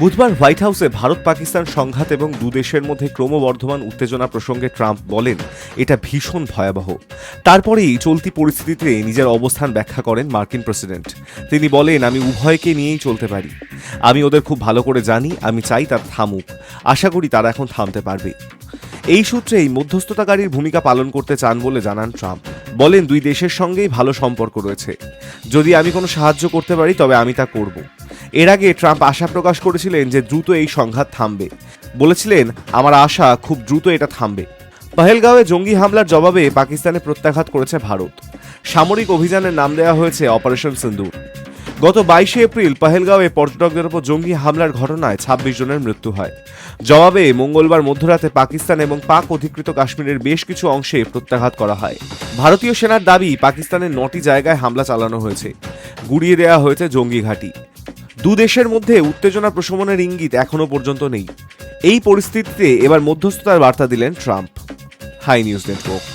বুধবার হোয়াইট হাউসে ভারত পাকিস্তান সংঘাত এবং দুদেশের মধ্যে ক্রমবর্ধমান উত্তেজনা প্রসঙ্গে ট্রাম্প বলেন, এটা ভীষণ ভয়াবহ। তারপরেই চলতি পরিস্থিতিতে নিজের অবস্থান ব্যাখ্যা করেন মার্কিন প্রেসিডেন্ট। তিনি বলেন, আমি উভয়কে নিয়েই চলতে পারি। আমি ওদের খুব ভালো করে জানি, আমি চাই তার থামুক। আশা করি তারা এখন থামতে পারবে। এই সূত্রেই মধ্যস্থতাকারীর ভূমিকা পালন করতে চান বলে জানান ট্রাম্প। বলেন, দুই দেশের সঙ্গেই ভালো সম্পর্ক রয়েছে। যদি আমি কোনো সাহায্য করতে পারি, তবে আমি তা করব। এর আগে ট্রাম্প আশা প্রকাশ করেছিলেন যে দ্রুত এই সংঘাত থামবে। বলেছিলেন, আমার আশা খুব দ্রুত এটা থামবে। পহেলগাঁওয়ে জঙ্গি হামলার জবাবে পাকিস্তানে প্রত্যাঘাত করেছে ভারত। সামরিক অভিযানের নাম দেওয়া হয়েছে অপারেশন সিন্দুর। গত বাইশে এপ্রিল পহেলগাঁওয়ে পর্যটকদের উপর জঙ্গি হামলার ঘটনায় ছাব্বিশ জনের মৃত্যু হয়। জবাবে মঙ্গলবার মধ্যরাতে পাকিস্তান এবং পাক অধিকৃত কাশ্মীরের বেশ কিছু অংশে প্রত্যাঘাত করা হয়। ভারতীয় সেনার দাবি, পাকিস্তানের নটি জায়গায় হামলা চালানো হয়েছে। গুড়িয়ে দেওয়া হয়েছে জঙ্গি ঘাঁটি। দু দেশের মধ্যে উত্তেজনা প্রশমনের ইঙ্গিত এখনও পর্যন্ত নেই। এই পরিস্থিতিতে এবার মধ্যস্থতার বার্তা দিলেন ট্রাম্প। High news network.